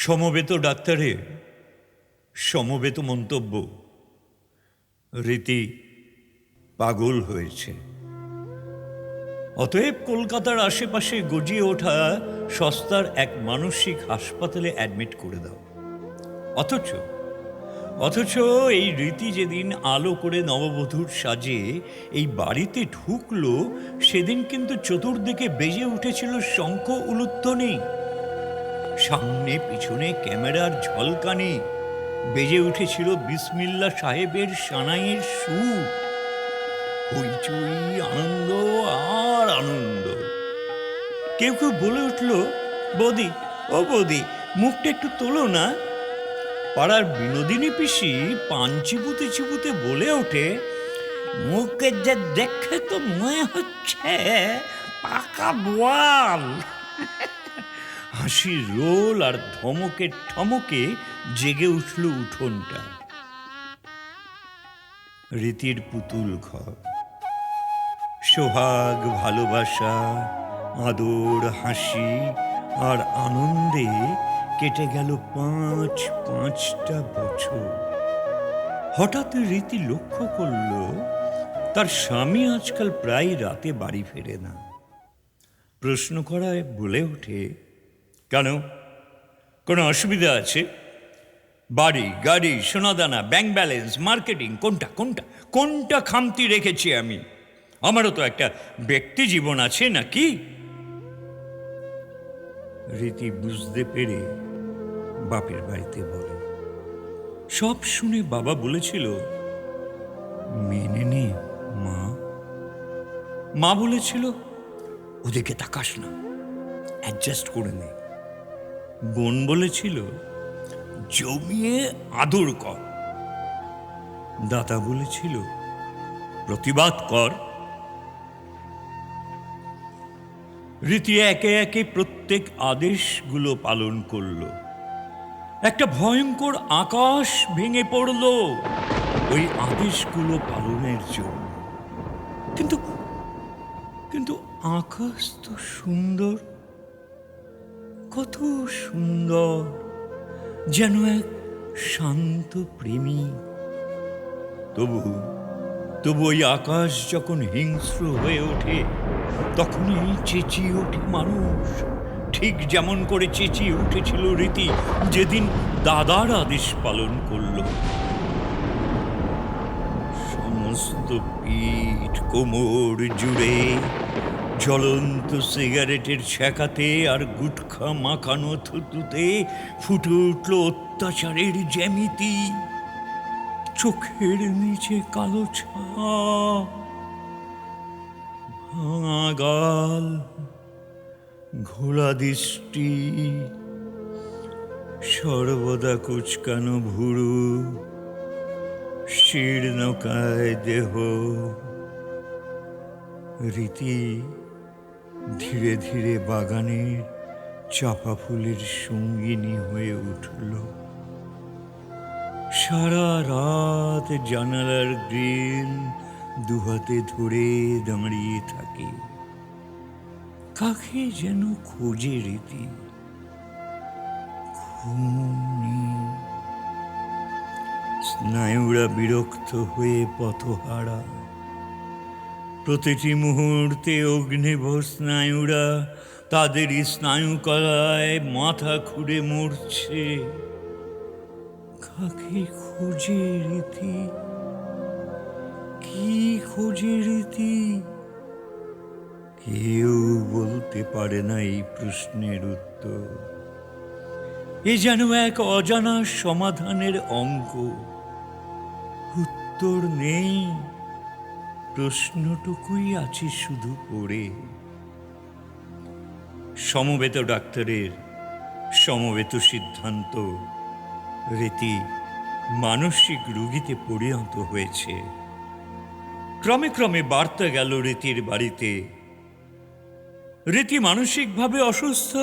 সমবেত ডাক্তারে, সমবেত মন্তব্য। রীতি পাগল হয়েছে। অতএব কলকাতার আশেপাশে গজিয়ে ওঠা সস্তার এক মানসিক হাসপাতালে অ্যাডমিট করে দাও। অথচ অথচ এই রীতি যেদিন আলো করে নববধূর সাজে, এই বাড়িতে ঢুকলো, সেদিন কিন্তু চতুর্দিকে বেজে উঠেছিল শঙ্খ উলুধ্বনি সামনে পিছনে ক্যামেরার ঝলকানি। বেজে উঠেছিল বিসমিল্লা সাহেবের সানাইয়ের সুর হইচই, আনন্দ আর আনন্দ। কেউ কেউ বলে উঠল, বৌদি, ও বৌদি, মুখটা একটু তোলো না। পাড়ার বিনোদিনী পিসি পান চিবুতে চিবুতে বলে ওঠে, মুখে যে দেখে তো মনে হচ্ছে পাকা বোয়াল। হাসির রোল আর ধমকের ঠমকে জেগে উঠল উঠোনটা। রীতির পুতুল ঘর। সোহাগ ভালোবাসা, আদর, হাসি আর আনন্দে কেটে গেল পাঁচ, পাঁচটা বছর। হঠাৎ রীতি লক্ষ্য করল, তার স্বামী আজকাল প্রায় রাতে বাড়ি ফেরে না। প্রশ্ন করায় বলে ওঠে কেন? কোনো অসুবিধা আছে? বাড়ি, গাড়ি, সোনাদানা ব্যাংক ব্যালেন্স মার্কেটিং কোনটা কোনটা? কোনটা খামতি রেখেছি আমি? আমারও তো একটা ব্যক্তি জীবন আছে নাকি? রীতি বুঝতে পেরে বাপের বাড়িতে বলে। সব শুনে বাবা বলেছিল, মেনে নে, মা। মা বলেছিল, ওদিকে তাকাস না অ্যাডজাস্ট করে নে। বোন বলেছিল, জমিয়ে আদর কর। দাদা বলেছিল, প্রতিবাদ কর। রীতি একে একে প্রত্যেক আদেশগুলো পালন করল। একটা ভয়ঙ্কর আকাশ ভেঙে পড়ল ওই আদেশগুলো পালনের জন্য। কিন্তু কিন্তু আকাশ তো সুন্দর। কত সুন্দর, যেন এক শান্ত প্রেমী। তবু তবু ওই আকাশ যখন হিংস্র হয়ে ওঠে, তখনই চেঁচিয়ে ওঠে মানুষ। ঠিক যেমন করে চেঁচিয়ে উঠেছিল রীতি, যেদিন দাদার আদেশ পালন করল। সমস্ত পিঠ কোমর জুড়ে জ্বলন্ত সিগারেটের ছ্যাঁকাতে আর গুটখা মাখানো থুতুতে ফুটে উঠল অত্যাচারের জ্যামিতি। চোখের নিচে কালো ভাঙা গাল ঘোড়া দৃষ্টি, সর্বদা কুচকানো ভুরু শীর্ণকায় দেহ, রীতি ধীরে ধীরে বাগানের চাপা ফুলের সঙ্গিনী হয়ে উঠল। সারা রাত জানালার গ্রিল দুহাতে ধরে দাঁড়িয়ে থাকে। কাকে যেন খোঁজে রীতি। স্নায়ুরা বিরক্ত হয়ে পথহারা। প্রতিটি মুহূর্তে অগ্নিভ স্নায়ুরা তাদেরই স্নায়ু কলায় মাথা খুঁড়ে মরছে। কাকে খোঁজে রীতি? কি খোঁজে রীতি? কেউ বলতে পারে না এই প্রশ্নের উত্তর। এ যেন এক অজানা সমাধানের অঙ্ক উত্তর নেই। প্রশ্নটুকুই আছে শুধু পড়ে। সমবেত ডাক্তারের সমবেত সিদ্ধান্ত রীতি মানসিক রুগীতে পরিণত হয়েছে। ক্রমে ক্রমে বার্তা গেল রীতির বাড়িতে। রীতি মানসিকভাবে অসুস্থ।